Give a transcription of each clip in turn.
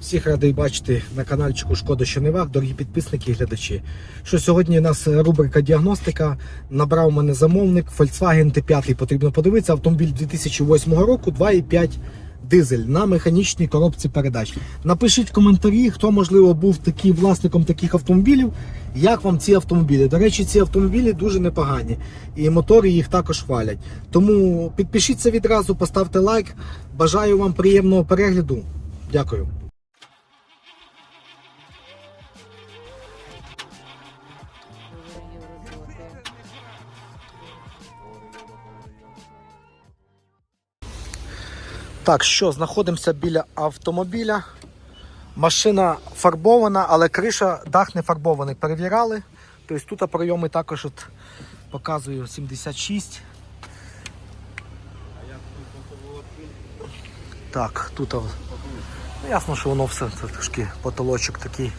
Всіх радий бачити на каналчику Шкода що не вах, дорогі підписники і глядачі. Що сьогодні у нас рубрика діагностика. Набрав мене замовник Volkswagen T5. Потрібно подивитися. Автомобіль 2008 року 2,5 дизель на механічній коробці передач. Напишіть в коментарі, хто можливо був таким власником таких автомобілів. Як вам ці автомобілі? До речі, ці автомобілі дуже непогані, і мотори їх також хвалять. Тому підпишіться відразу, поставте лайк. Бажаю вам приємного перегляду. Дякую. Так, що, знаходимося біля автомобіля. Машина фарбована, але криша, дах не фарбований. Перевіряли. Тобто тут прийоми також от показую 76. Так, тут а, ну, ясно, що воно все це трошки потолочок такий.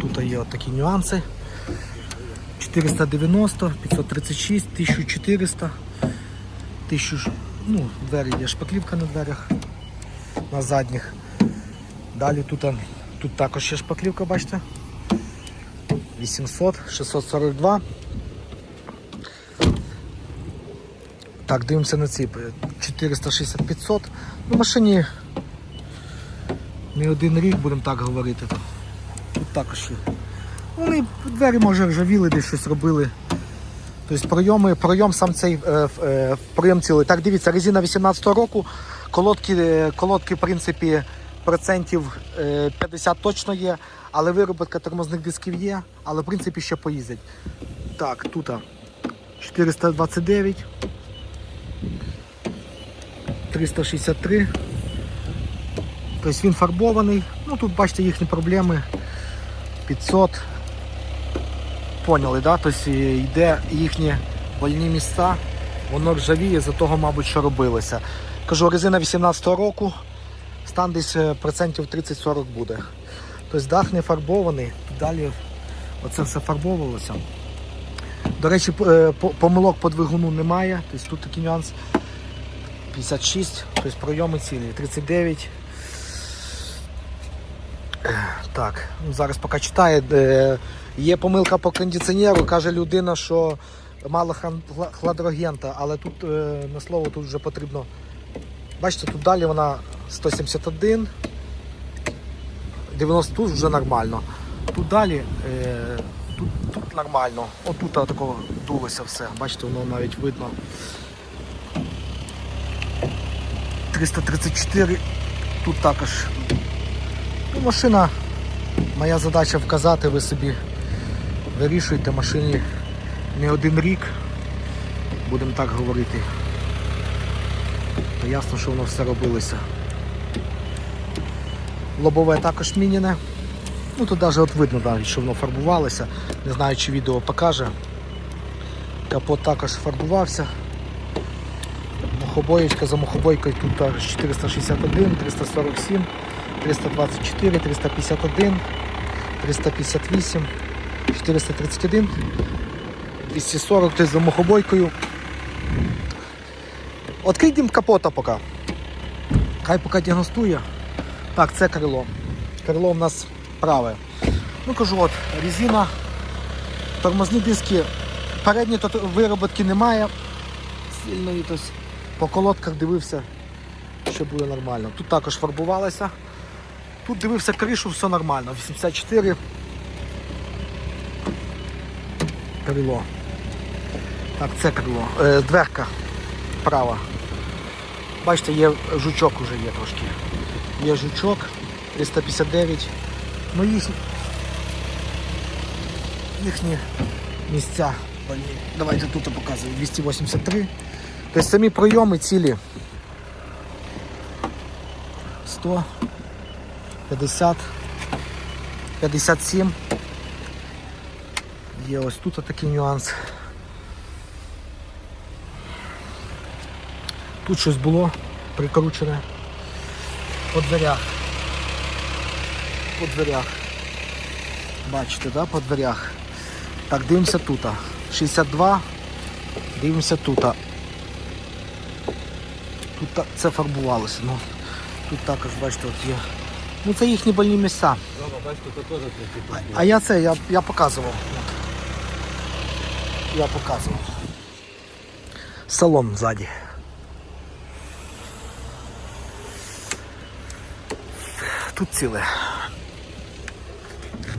Тут є от такі нюанси. 490, 536, 1400, 1000, ну, двері є шпаклівка на дверях, на задніх. Далі тут, тут також є шпаклівка, бачите? 800, 642. Так, дивимося на ці 460 500. Ну, машині не один рік, будемо так говорити. Тут також є. Вони двері може ржавіли, десь щось робили. Тобто прийоми, прийом сам цей е, е, прийом цілий. Так, дивіться, резина 18-го року, колодки, е, колодки, в принципі, процентів е, 50 точно є, але вироботка тормозних дисків є, але в принципі ще поїздять. Так, тут 429, 363. Тобто він фарбований. Ну тут бачите їхні проблеми. 500. Поняли, да? Тобто йде їхні больні місця, воно ржавіє, за того, мабуть, що робилося. Кажу, резина 18-го року, стан десь е, процентів 30-40 буде. Тобто дах не фарбований, далі оце все фарбовувалося. До речі, е, по- помилок по двигуну немає, тобто тут такий нюанс. 56, тобто прийоми цілі, 39. Так, ну, зараз поки читає. Є помилка по кондиціонеру, каже людина, що мало хладрогента, але тут е, на слово тут вже потрібно. Бачите, тут далі вона 171, 90 тут вже нормально. Тут далі е, тут, тут нормально. Отут такого дулося все. Бачите, воно навіть видно. 334, тут також Ну, машина, моя задача вказати, ви собі вирішуєте машині не один рік, будемо так говорити. То ясно, що воно все робилося. Лобове також мініне. Ну тут навіть от видно, навіть, що воно фарбувалося. Не знаю, чи відео покаже. Капот також фарбувався. Мухобоєчка за мухобойкою тут також 461, 347. 324, 351, 358, 431, 240 тобто за мухобойкою. Открийдемо капота поки. Хай поки діагностує. Так, це крило. Крило в нас праве. Ну кажу, от, резина, тормозні диски, передні тут вироботки немає. Сильної, тобто по колодках дивився, що буде нормально. Тут також фарбувалося. Тут дивився кришу, все нормально. 84 крило. Так, це крило. Е, дверка права. Бачите, є жучок уже є трошки. Є жучок 359. Ну їхні, їхні місця. Давайте тут показую. 283. Тобто самі прийоми цілі. 100. 50, 57. Є ось тут такий нюанс. Тут щось було прикручене по дверях. По дверях. Бачите, да, по дверях. Так, дивимося тут. 62, Дивимося тут. Тут це фарбувалося. Ну, тут також, бачите, от є. Ну це їхні больні місця. А я це, я, я показував. Я показував. Салон ззаді. Тут ціле.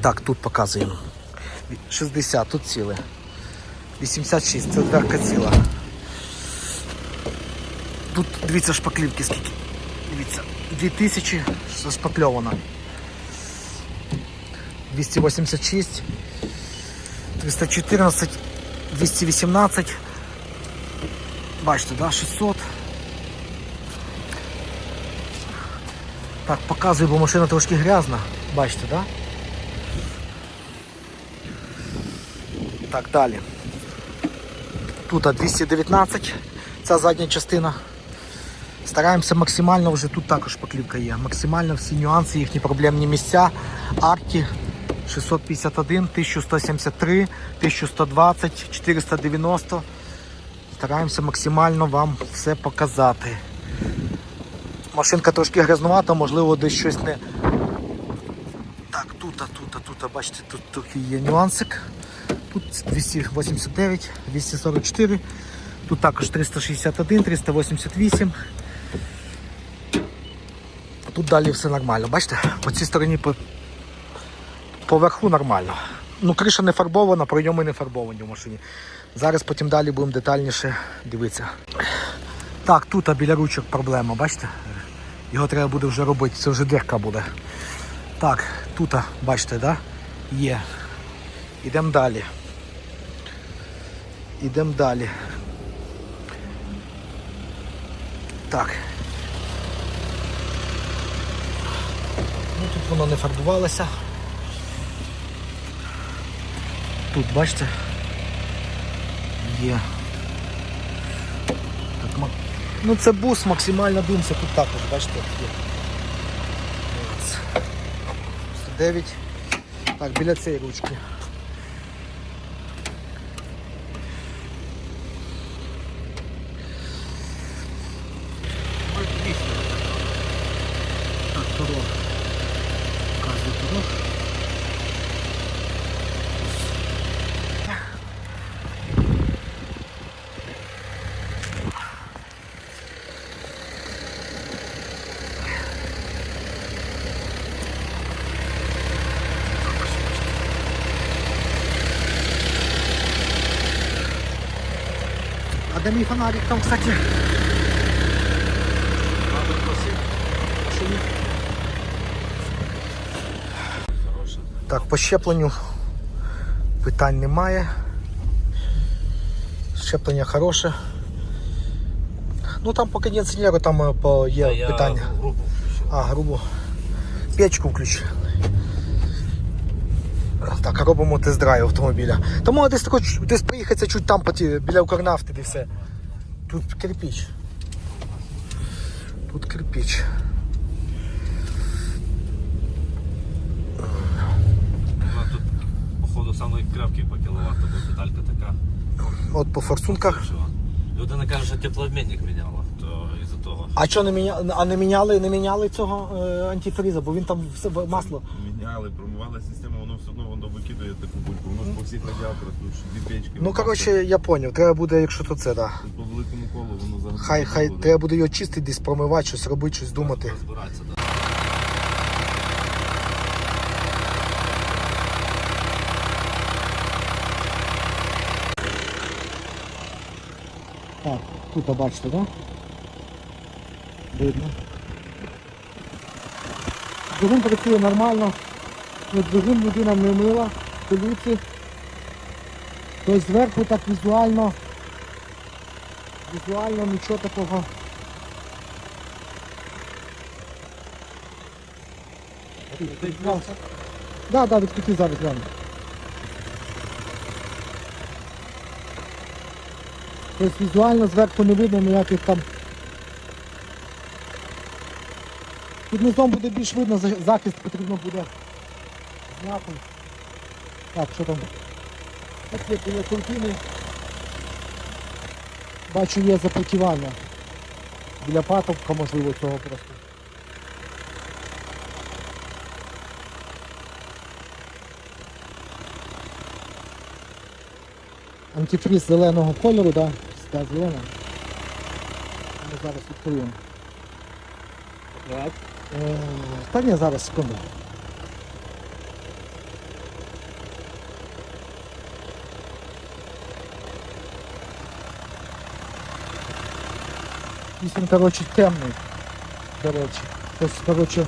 Так, тут показуємо. 60, тут ціле. 86, це дверка ціла. Тут дивіться шпаклівки скільки. Дивіться, 2000 зашпакльовано. 286, 314, 218. Бачите, да, 600. Так, показую, бо машина трошки грязна. Бачите, да? Так, далі. Тут 219, ця задня частина. Стараємося максимально, вже тут також поклівка є. Максимально всі нюанси, їхні проблемні місця. Арті 651, 1173, 1120, 490. Стараємося максимально вам все показати. Машинка трошки грязнувата, можливо, десь щось не. Так, тут, тут, тут, бачите, тут трохи є нюансик. Тут 289, 244, тут також 361, 388. Тут далі все нормально. Бачите, по цій стороні поверху нормально. Ну, криша не фарбована, прийоми не фарбовані в машині. Зараз потім далі будемо детальніше дивитися. Так, тут біля ручок проблема, бачите? Його треба буде вже робити, це вже дирка буде. Так, тут, бачите, да? є. Ідемо далі. Ідемо далі. Так. Ну, тут воно не фарбувалося. Тут, бачите, є. Так, ну це бус, максимальна думка, тут також, бачите, є. Ось. 109. Так, біля цієї ручки. А де мій фонарик там, кстати? Що ні? Так, по щепленню питань немає. Щеплення хороше. Ну там по кондиціонеру там е, по, є питання. групу А, грубо. Печку включи. Так, робимо тест-драйв автомобіля. Тому десь тако, десь приїхатися чуть там біля Укрнафти, де все. Тут кирпич. Тут кирпич. Вона тут, походу, самий крепкий по кіловату, бо деталька така. От по форсунках. Людина каже, що теплообмінник міняла, того. А що не міняли? А не міняли, не міняли цього е, антифріза, бо він там все масло. Міняли, промивали систему, воно все одно воно викидує таку бульку. Воно ж по всіх радіаторах, тут ж дві печки. Ну коротше, я зрозумів, треба буде, якщо то це, да. Тут по великому колу воно загадує. Хай, хай треба буде його чистити, десь промивати, щось робити, щось думати. Розбиратися, да. Так, тут бачите, да? Видно. Двигун працює нормально. Двигун людина не мила, пилюці. Тобто зверху так візуально. Візуально нічого такого. Так, да, да, зараз глянь. Тобто візуально зверху не видно ніяких там. Під низом буде більш видно, захист потрібно буде зняти. Так, що там? Так біля турбіни. Бачу, є запрацювання. Біля патовка, можливо, цього просто. Антифриз зеленого кольору, да? Да, зелена. Ми зараз відкриємо. Е, Та ні, зараз секунду. Якийсь він, коротше, темний. До речі. Тобто, коротше.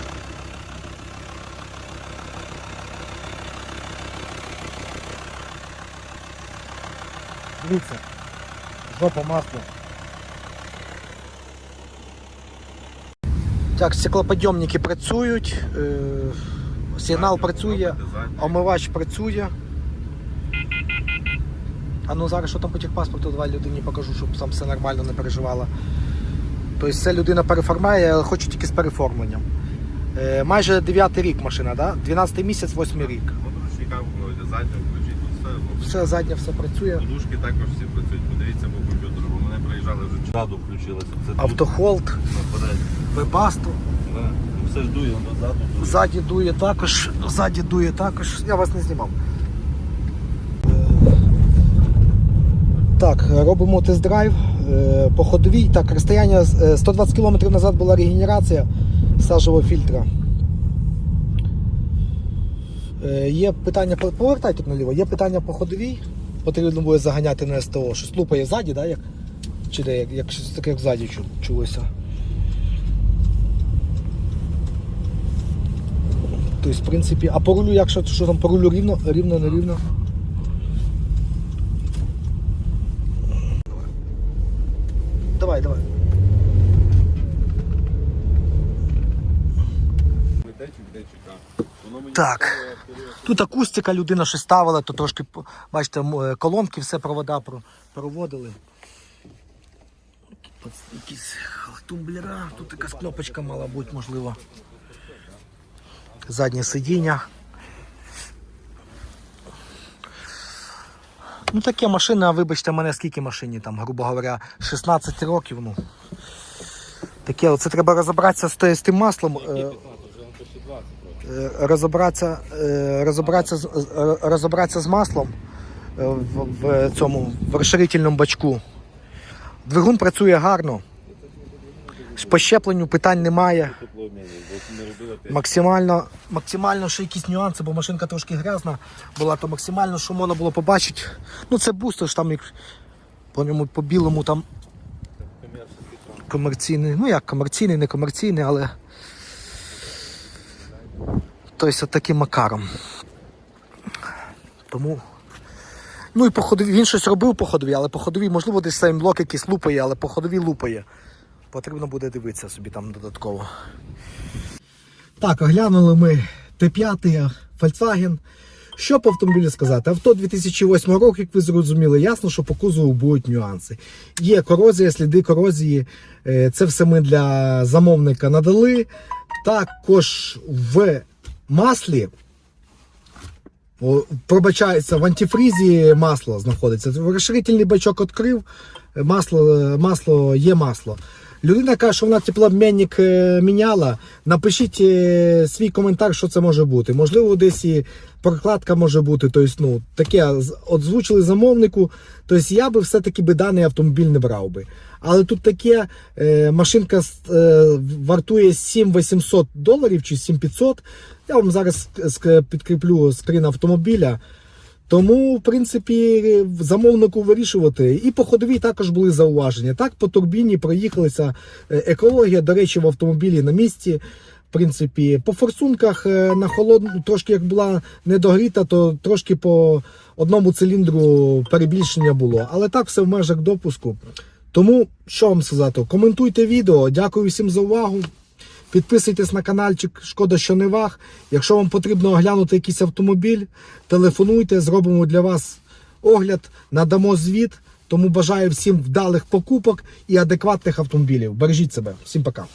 Дивіться. Жопа масла. Так, стеклоподйомники працюють, е, сигнал працює, омивач працює. А ну зараз що там по техпаспорту, давай людині покажу, щоб сам все нормально не переживала. Тобто це людина переформає, але хоче тільки з переформленням. Е, майже 9 рік машина, да? 12 місяць, 8 рік. Подушника вкройте, задню все. Все заднє все працює. Подушки також всі працюють, подивіться по комп'ютеру, бо приїжджали вже Раду включилася. Це Автохолд, наперед. вебасту. Да. Ну, Все ж дує, дує. Ззаді дує також, ззаді дує також. Я вас не знімав. Так, робимо тест-драйв е, по ходовій. Так, розстояння е, 120 км назад була регенерація сажового фільтра. Е, Є питання, повертайте наліво, є питання по ходовій. Потрібно буде заганяти на СТО. Щось лупає ззаді, да, як? Чи де, як, як щось таке як ззаді чу- чулося. Тобто, в принципі, а по рулю, якщо що там по рулю рівно, рівно, не рівно. Давай, давай. Так. Тут акустика людина щось ставила, то трошки, бачите, е, колонки, все провода проводили. Якісь тумблера, тут якась кнопочка мала бути, можливо. Заднє сидіння. Ну таке машина, вибачте мене, скільки машині там, грубо говоря, 16 років. Ну. Таке, оце треба розібратися з, з тим маслом. е, Е, розібратися, е, розібратися, з- е, розібратися з маслом е, в, в цьому в розширительному бачку. Двигун працює гарно. По щепленню питань немає. Максимально, максимально ще якісь нюанси, бо машинка трошки грязна була, то максимально, що можна було побачити. Ну це бустер там як по ньому по білому там комерційний. Ну як комерційний, не комерційний, але. Тобто таким макаром. Тому. Ну і по ходові, він щось робив по ходові, але по ходові, можливо, десь блок якийсь лупає, але по ходові лупає. Потрібно буде дивитися собі там додатково. Так, оглянули ми Т5 Volkswagen. Що по автомобілю сказати? Авто 2008 року, як ви зрозуміли, ясно, що по кузову будуть нюанси. Є корозія, сліди корозії. Е, Це все ми для замовника надали. Також в маслі. Пробачається, в антифрізі масло знаходиться. Розширительний бачок відкрив, масло, масло є масло. Людина каже, що вона теплообмінник е, міняла. Напишіть е, свій коментар, що це може бути. Можливо, десь і прокладка може бути. Тобто, ну, таке озвучили замовнику. Тобто я би все-таки би даний автомобіль не брав би. Але тут таке е, машинка вартує 7800 доларів чи 7500. Я вам зараз підкріплю скрін автомобіля. Тому, в принципі, замовнику вирішувати. І по ходовій також були зауваження. Так, по турбіні проїхалися е, екологія, до речі, в автомобілі на місці. В принципі, по форсунках е, на холодну, трошки як була недогріта, то трошки по одному циліндру перебільшення було. Але так все в межах допуску. Тому що вам сказати? Коментуйте відео. Дякую всім за увагу. Підписуйтесь на каналчик, шкода, що не ваг. Якщо вам потрібно оглянути якийсь автомобіль, телефонуйте, зробимо для вас огляд, надамо звіт. Тому бажаю всім вдалих покупок і адекватних автомобілів. Бережіть себе. Всім пока.